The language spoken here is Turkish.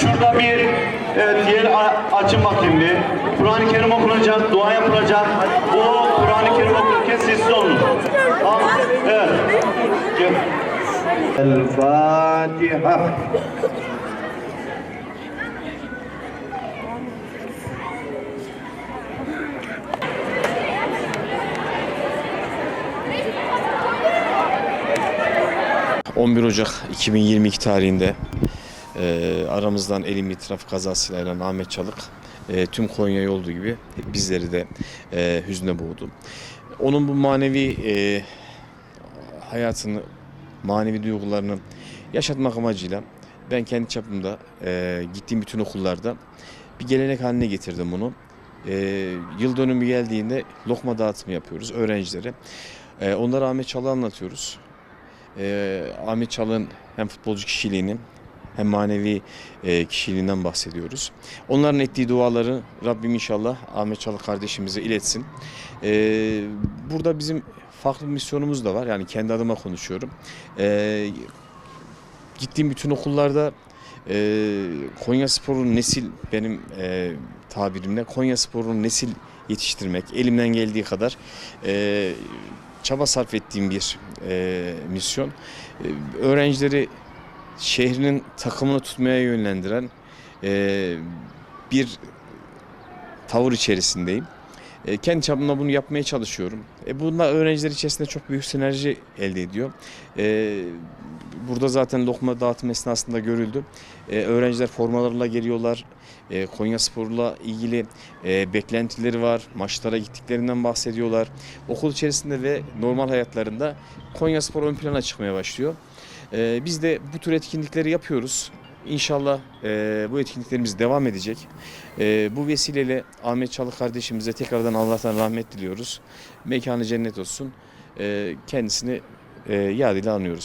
şurada bir evet, yer açın bakayım bir. Kur'an-ı Kerim okunacak, dua yapılacak. Bu Kur'an-ı Kerim okurken sessiz olun. Evet. Gel. El Fatiha. Cık, 11 Ocak 2022 tarihinde e, aramızdan elim trafik kazasıyla ayrılan Ahmet Çalık e, tüm Konya'yı olduğu gibi bizleri de e, hüzne boğdu. Onun bu manevi e, hayatını, manevi duygularını yaşatmak amacıyla ben kendi çapımda e, gittiğim bütün okullarda bir gelenek haline getirdim bunu. E, yıl dönümü geldiğinde lokma dağıtımı yapıyoruz öğrencilere. E, onlara Ahmet Çalık'ı anlatıyoruz. E, Ahmet Çalık'ın hem futbolcu kişiliğini hem manevi e, kişiliğinden bahsediyoruz. Onların ettiği duaları Rabbim inşallah Ahmet Çalık kardeşimize iletsin. E, burada bizim farklı bir misyonumuz da var. Yani kendi adıma konuşuyorum. E, gittiğim bütün okullarda Konya Spor'un nesil benim tabirimle Konya Spor'un nesil yetiştirmek elimden geldiği kadar çaba sarf ettiğim bir misyon. Öğrencileri şehrinin takımını tutmaya yönlendiren e, bir tavır içerisindeyim. E, kendi çapımda bunu yapmaya çalışıyorum. E, bunlar öğrenciler içerisinde çok büyük sinerji elde ediyor. E, burada zaten lokma dağıtım esnasında görüldü. E, öğrenciler formalarla geliyorlar. E, Konya Spor'la ilgili e, beklentileri var. Maçlara gittiklerinden bahsediyorlar. Okul içerisinde ve normal hayatlarında Konya Spor ön plana çıkmaya başlıyor. E, biz de bu tür etkinlikleri yapıyoruz. İnşallah e, bu etkinliklerimiz devam edecek. E, bu vesileyle Ahmet Çalık kardeşimize tekrardan Allah'tan rahmet diliyoruz. Mekanı cennet olsun. E, kendisini e, yad ile anıyoruz.